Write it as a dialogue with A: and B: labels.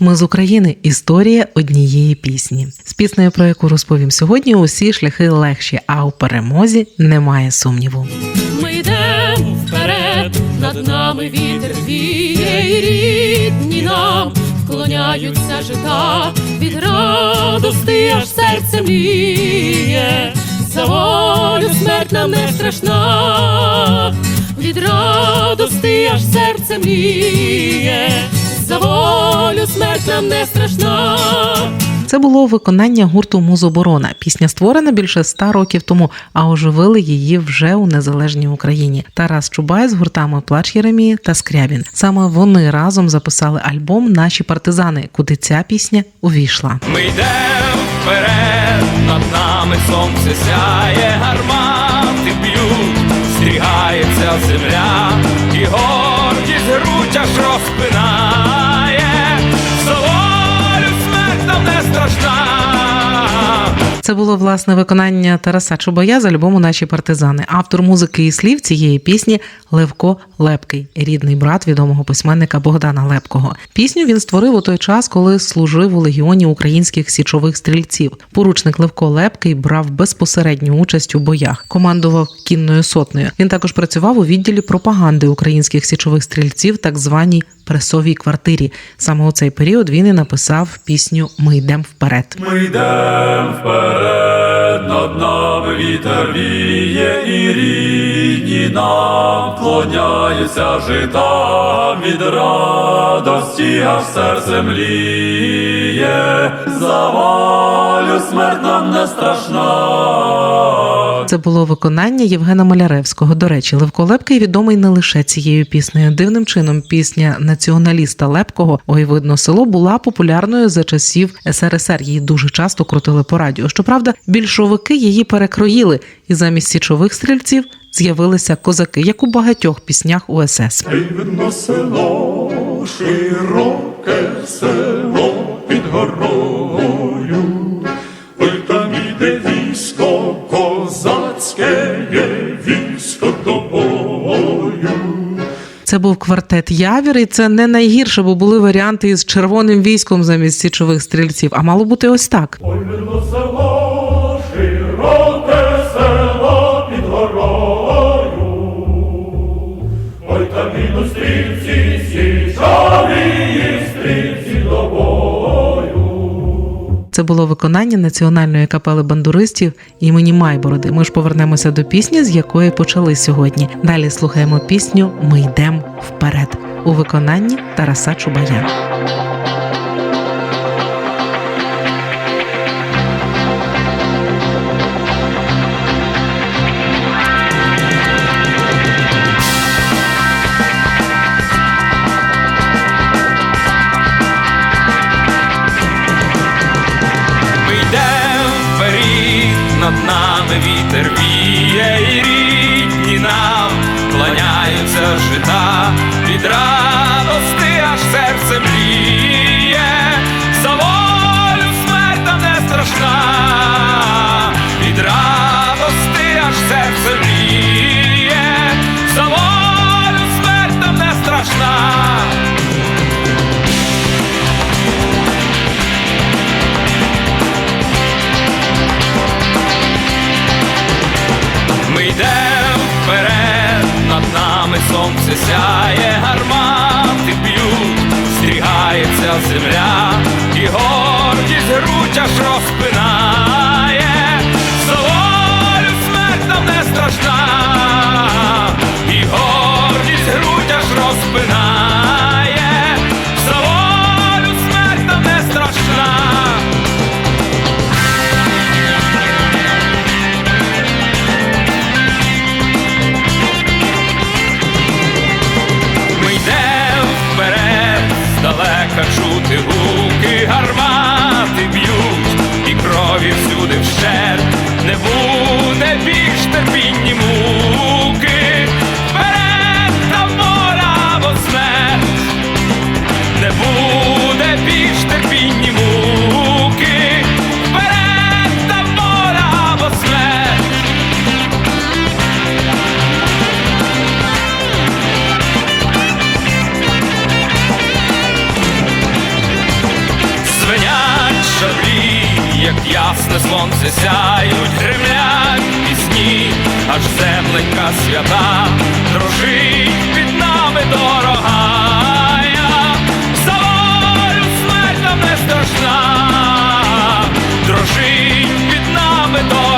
A: Ми з України. Історія однієї пісні. З піснею, про яку розповім сьогодні, усі шляхи легші, а у перемозі немає сумніву.
B: Ми йдемо вперед, над нами вітер віє, і рідні нам вклоняються жита, від радости аж серце мліє, за волю смерть нам не страшна, від радости аж серце мліє, за волю смерть нам не страшна.
A: Це було виконання гурту Музоборона. Пісня створена більше ста років тому, а оживили її вже у незалежній Україні. Тарас Чубай з гуртами Плач Єремії та Скрябін. Саме вони разом записали альбом Наші партизани, куди ця пісня увійшла.
C: Ми йдемо вперед, над нами сонце сяє, гармати б'ють, стрігається земля, і гордість грудь аж розпинає,
A: Це було власне виконання Тараса Чубая з альбому Наші партизани. Автор музики і слів цієї пісні Левко Лепкий, рідний брат відомого письменника Богдана Лепкого. Пісню він створив у той час, коли служив у легіоні українських січових стрільців. Поручник Левко Лепкий брав безпосередню участь у боях, командував кінною сотнею. Він також працював у відділі пропаганди українських січових стрільців, так званій пресовій квартирі. Саме у цей період він і написав пісню Ми йдемо вперед.
D: Ми йдем вперед, над нами вітер віє, і рідні нам вклоняються жита від радості, аж серце мліє, за волю смерть нам не страшна.
A: Це було виконання Євгена Маляревського. До речі, Левко Лепкий відомий не лише цією піснею. Дивним чином пісня націоналіста Лепкого Ой, видно село була популярною за часів СРСР. Її дуже часто крутили по радіо. Щоправда, більшовики її перекроїли, і замість січових стрільців з'явилися козаки, як у багатьох піснях УСС.
D: Видно село, широке село під горою.
A: Це був квартет Явір, і це не найгірше, бо були варіанти із червоним військом замість січових стрільців. А мало бути ось так.
D: Ой, видно село, широке село під. Ой, там стрільці, стрільці.
A: Це було виконання національної капели бандуристів імені Майбороди. Ми ж повернемося до пісні, з якої почали сьогодні. Далі слухаємо пісню Ми йдемо вперед у виконанні Тараса Чубая.
C: Над нами вітер віє, сонце сяє, гармати б'ють, стрігається земля, і гордість грудь аж розпинає, як ясне сонце сяють, гремлять пісні, аж земленька свята, дружить під нами дорога, за волю смерть не страшна, дружить під нами дорога.